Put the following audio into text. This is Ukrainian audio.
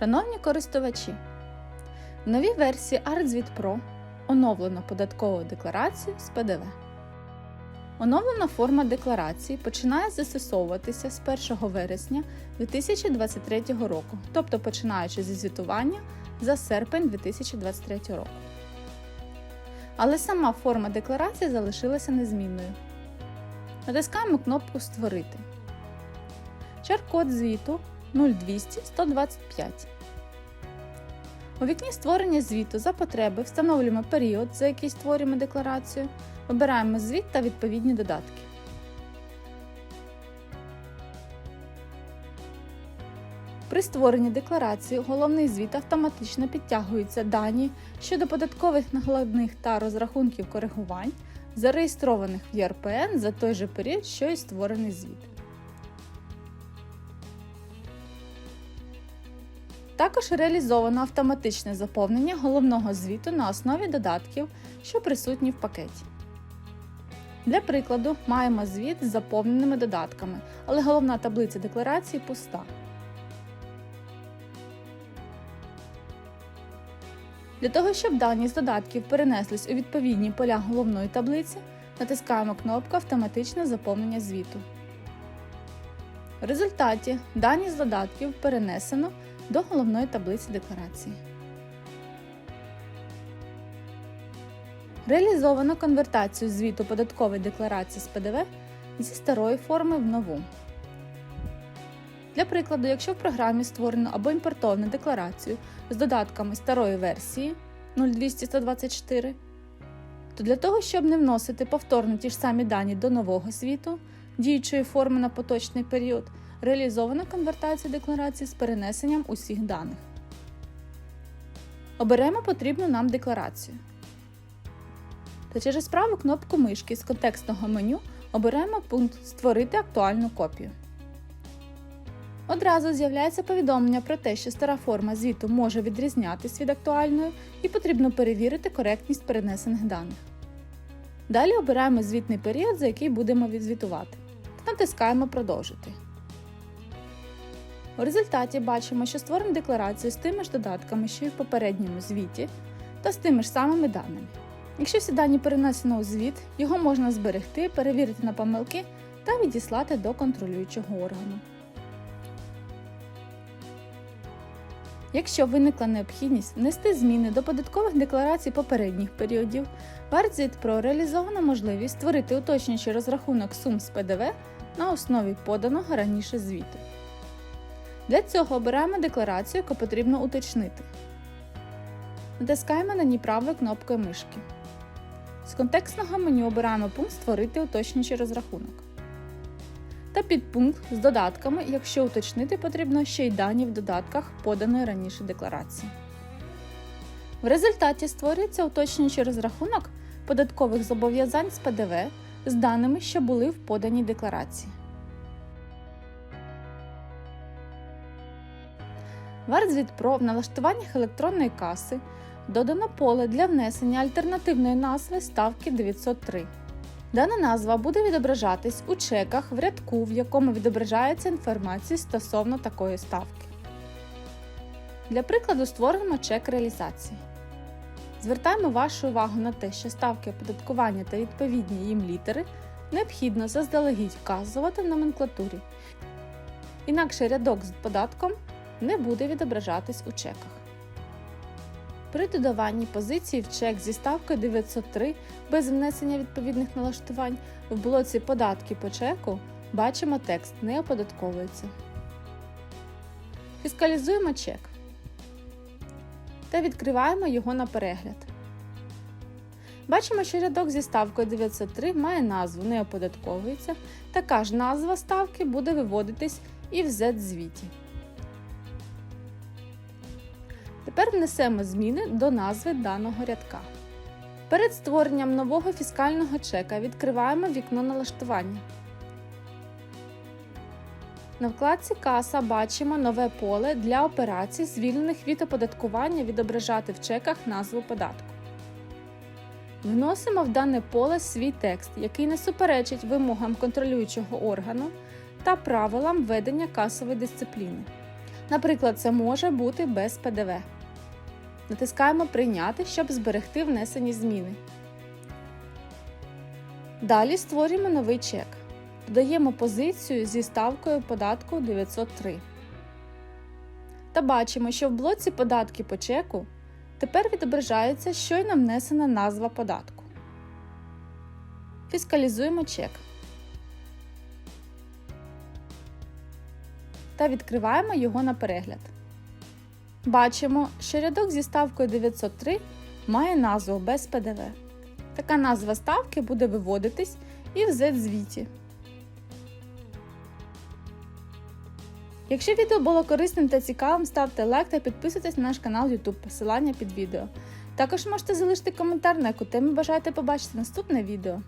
Шановні користувачі, в новій версії ArtZvit Pro оновлено податкову декларацію з ПДВ. Оновлена форма декларації починає застосовуватися з 1 вересня 2023 року, тобто починаючи зі звітування за серпень 2023 року. Але сама форма декларації залишилася незмінною. Натискаємо кнопку Створити. Чар-код звіту 0200 125. У вікні створення звіту за потреби встановлюємо період, за який створюємо декларацію, вибираємо звіт та відповідні додатки. При створенні декларації головний звіт автоматично підтягуються дані щодо податкових накладних та розрахунків коригувань, зареєстрованих в ЄРПН за той же період, що й створений звіт. Також реалізовано автоматичне заповнення головного звіту на основі додатків, що присутні в пакеті. Для прикладу, маємо звіт з заповненими додатками, але головна таблиця декларації пуста. Для того, щоб дані з додатків перенеслись у відповідні поля головної таблиці, натискаємо кнопку Автоматичне заповнення звіту. В результаті дані з додатків перенесено до головної таблиці декларації. Реалізовано конвертацію звіту податкової декларації з ПДВ зі старої форми в нову. Для прикладу, якщо в програмі створено або імпортовано декларацію з додатками старої версії 02124, то для того, щоб не вносити повторно ті ж самі дані до нового звіту діючої форми на поточний період, реалізовано конвертацію декларації з перенесенням усіх даних. Оберемо потрібну нам декларацію. Та через праву кнопку мишки з контекстного меню оберемо пункт Створити актуальну копію. Одразу з'являється повідомлення про те, що стара форма звіту може відрізнятись від актуальної і потрібно перевірити коректність перенесених даних. Далі обираємо звітний період, за який будемо відзвітувати, та натискаємо Продовжити. У результаті бачимо, що створена декларація з тими ж додатками, що й в попередньому звіті, та з тими ж самими даними. Якщо всі дані перенесено у звіт, його можна зберегти, перевірити на помилки та відіслати до контролюючого органу. Якщо виникла необхідність внести зміни до податкових декларацій попередніх періодів, Pro реалізована можливість створити уточнюючий розрахунок сум з ПДВ на основі поданого раніше звіту. Для цього обираємо декларацію, яку потрібно уточнити. Натискаємо на ній правою кнопкою мишки. З контекстного меню обираємо пункт Створити уточнюючий розрахунок. Та підпункт з додатками, якщо уточнити потрібно ще й дані в додатках поданої раніше декларації. В результаті створюється уточнюючий розрахунок податкових зобов'язань з ПДВ з даними, що були в поданій декларації. В Pro в налаштуваннях електронної каси додано поле для внесення альтернативної назви ставки 903. Дана назва буде відображатись у чеках в рядку, в якому відображається інформація стосовно такої ставки. Для прикладу створимо чек реалізації. Звертаємо вашу увагу на те, що ставки оподаткування та відповідні їм літери необхідно заздалегідь вказувати в номенклатурі. Інакше рядок з податком не буде відображатись у чеках. При додаванні позиції в чек зі ставкою 903 без внесення відповідних налаштувань в блоці Податки по чеку бачимо текст не оподатковується. Фіскалізуємо чек та відкриваємо його на перегляд. Бачимо, що рядок зі ставкою 903 має назву не оподатковується. Така ж назва ставки буде виводитись і в Z-звіті. Тепер внесемо зміни до назви даного рядка. Перед створенням нового фіскального чека відкриваємо вікно налаштування. На вкладці Каса бачимо нове поле для операцій, звільнених від оподаткування відображати в чеках назву податку. Вносимо в дане поле свій текст, який не суперечить вимогам контролюючого органу та правилам ведення касової дисципліни. Наприклад, це може бути без ПДВ. Натискаємо Прийняти, щоб зберегти внесені зміни. Далі створюємо новий чек. Додаємо позицію зі ставкою податку 903. Та бачимо, що в блоці Податки по чеку тепер відображається щойно внесена назва податку. Фіскалізуємо чек. Та відкриваємо його на перегляд. Бачимо, що рядок зі ставкою 903 має назву без ПДВ. Така назва ставки буде виводитись і в Z-звіті. Якщо відео було корисним та цікавим, ставте лайк та підписуйтесь на наш канал YouTube, посилання під відео. Також можете залишити коментар, на яку тему бажаєте побачити наступне відео.